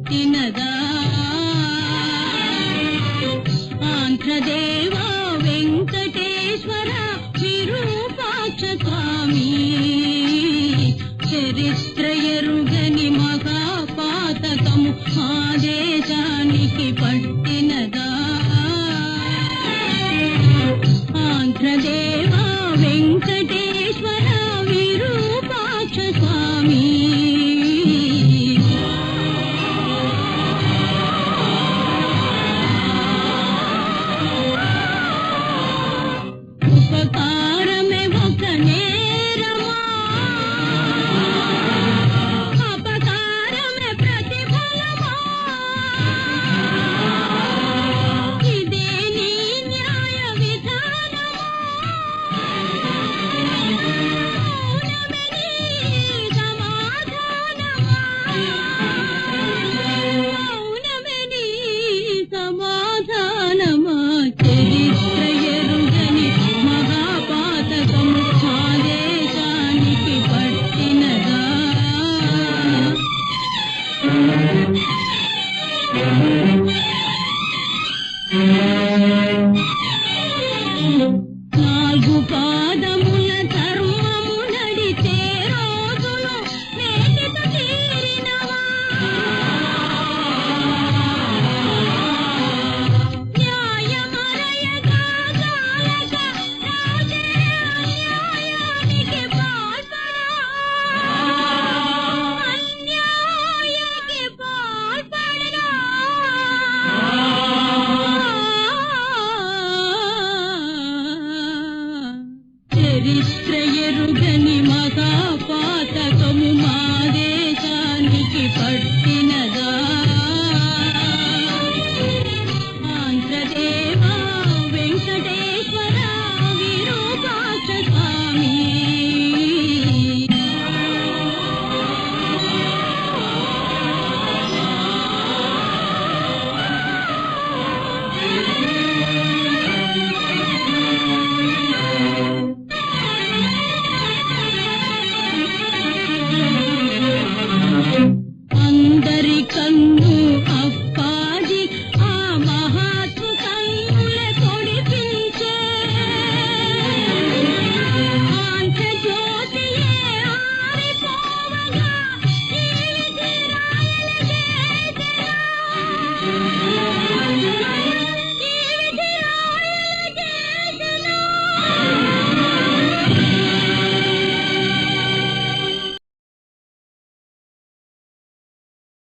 పట్టినదా? ఆంధ్రదేవా వెంకటేశ్వర విరూపాక్ష స్వామి. చరిత్ర ఎరుగని మహాపాతకము మా దేశానికి పట్టి నిష్క్రయరుగని మతాపా Thank you.